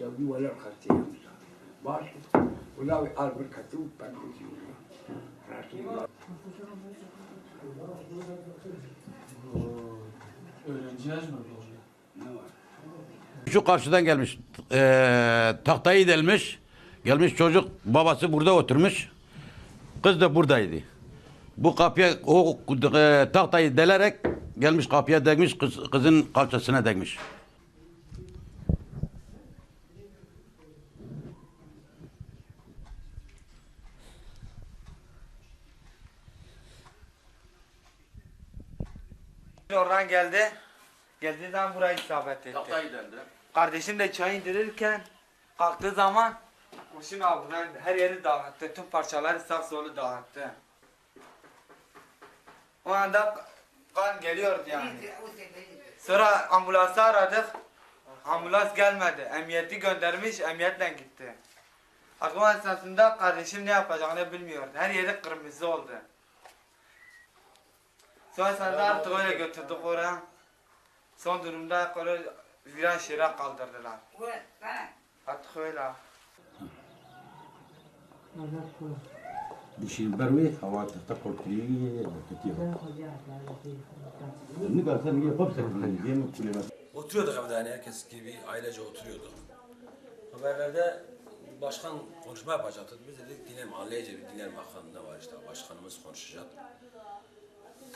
Yo vivo a los castillos. Basta. Una vez al mercatú, para que Öğrenci yazmadı Şu karşıdan gelmiş, e, tahtayı delmiş, gelmiş çocuk, babası burada oturmuş, kız da buradaydı. Bu kapıya, o e, tahtayı delerek gelmiş kapıya değmiş, kız, kızın kalçasına değmiş. Oradan geldi. Geldiği zaman burayı isabet etti. Kardeşim de çay indirirken kalktığı zaman kurşun abından her yeri dağıttı. Tüm parçaları sağ solu dağıttı. O anda kan geliyordu yani. Sonra ambulansı aradık. Ambulans gelmedi. Emniyeti göndermiş, emniyetle gitti. Artık o esnasında kardeşim ne yapacağını bilmiyordu. Her yeri kırmızı oldu. Sonra sen de artık öyle götürdük oraya. Son durumda öyle viraj yere kaldırdılar. Artık öyle. بشيل بروي هوا تقول كلي كتير نقدر ثاني قبسك من كل ما Oturuyorduk evde yani herkes gibi ailece oturuyorduk. Haberlerde başkan konuşma yapacaktı. Biz dedik dinleyelim, mahalleyece bir dinleyelim bakalım ne var işte başkanımız konuşacak.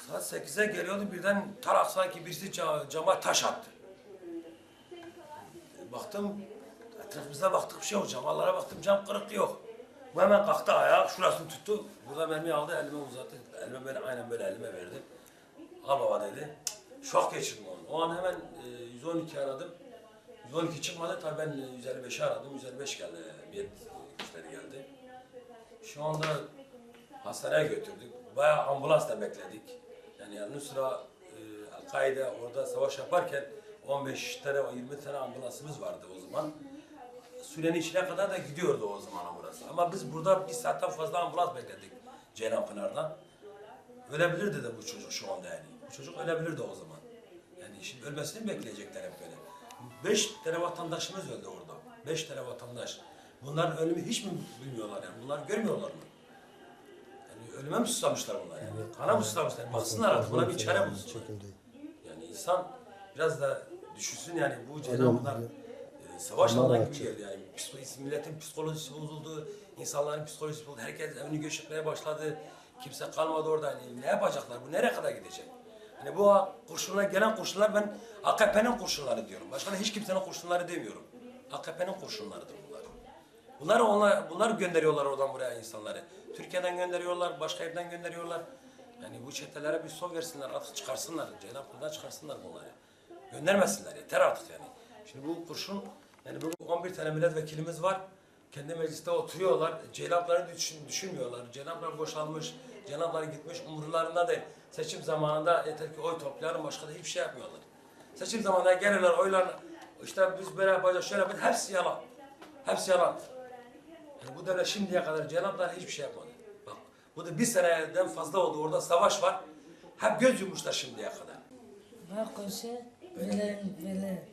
Saat 8'e geliyordu birden tarak sanki birisi ca- cama taş attı. Baktım etrafımıza baktık bir şey yok camalara baktım cam kırık yok. Bu hemen kalktı ayağa şurasını tuttu. Burada mermi aldı elime uzattı. Elime böyle aynen böyle elime verdi. Al baba dedi. Şok geçirdim onu. O an hemen e, 112 aradım. 112 çıkmadı tabii ben e, 155'i aradım. 155 geldi. Emniyet güçleri geldi. Şu anda hastaneye götürdük. Bayağı ambulansla bekledik. Yani yanı sıra e, El-Kaide orada savaş yaparken 15 tane 20 tane ambulansımız vardı o zaman. Sürenin içine kadar da gidiyordu o zaman ambulans. Ama biz burada bir saatten fazla ambulans bekledik Ceylanpınar'dan. Ölebilirdi de bu çocuk şu anda yani. Bu çocuk ölebilirdi o zaman. Yani şimdi ölmesini bekleyecekler hep böyle? Beş tane vatandaşımız öldü orada. Beş tane vatandaş. Bunların ölümü hiç mi bilmiyorlar yani? Bunlar görmüyorlar mı? Yani ölüme mi susamışlar bunlar yani? Kana mı susamışlar? Baksınlar artık buna bir çare bulsunlar. Yani insan biraz da düşünsün yani bu Cenab-ı e, savaş alanı gibi geldi yani. Psiko- milletin psikolojisi bozuldu, insanların psikolojisi bozuldu. Herkes evini göçmeye başladı. Kimse kalmadı orada. Hani ne yapacaklar? Bu nereye kadar gidecek? Hani bu kurşunlar, gelen kurşunlar ben AKP'nin kurşunları diyorum. Başka da hiç kimsenin kurşunları demiyorum. AKP'nin kurşunlarıdır bunlar. Bunlar onlar, bunlar gönderiyorlar oradan buraya insanları. Türkiye'den gönderiyorlar, başka yerden gönderiyorlar. Yani bu çetelere bir son versinler, artık çıkarsınlar. Cenab-ı çıkarsınlar bunları. Göndermesinler yeter artık yani. Şimdi bu kurşun, yani bu 11 tane milletvekilimiz var. Kendi mecliste oturuyorlar. Cenapları düşün, düşünmüyorlar. Cenaplar boşalmış, cenaplar gitmiş. Umurlarında değil. Seçim zamanında yeter ki oy toplayalım, başka da hiçbir şey yapmıyorlar. Seçim zamanında gelirler oylar, işte biz böyle yapacağız, şöyle yapacağız. Hepsi yalan. Hepsi yalan. Yani bu devlet şimdiye kadar cenaplar hiçbir şey yapmadı. Bak bu da bir seneden fazla oldu. Orada savaş var. Hep göz yummuşlar şimdiye kadar. Böyle böyle Ölebilirdim. böyle böyle.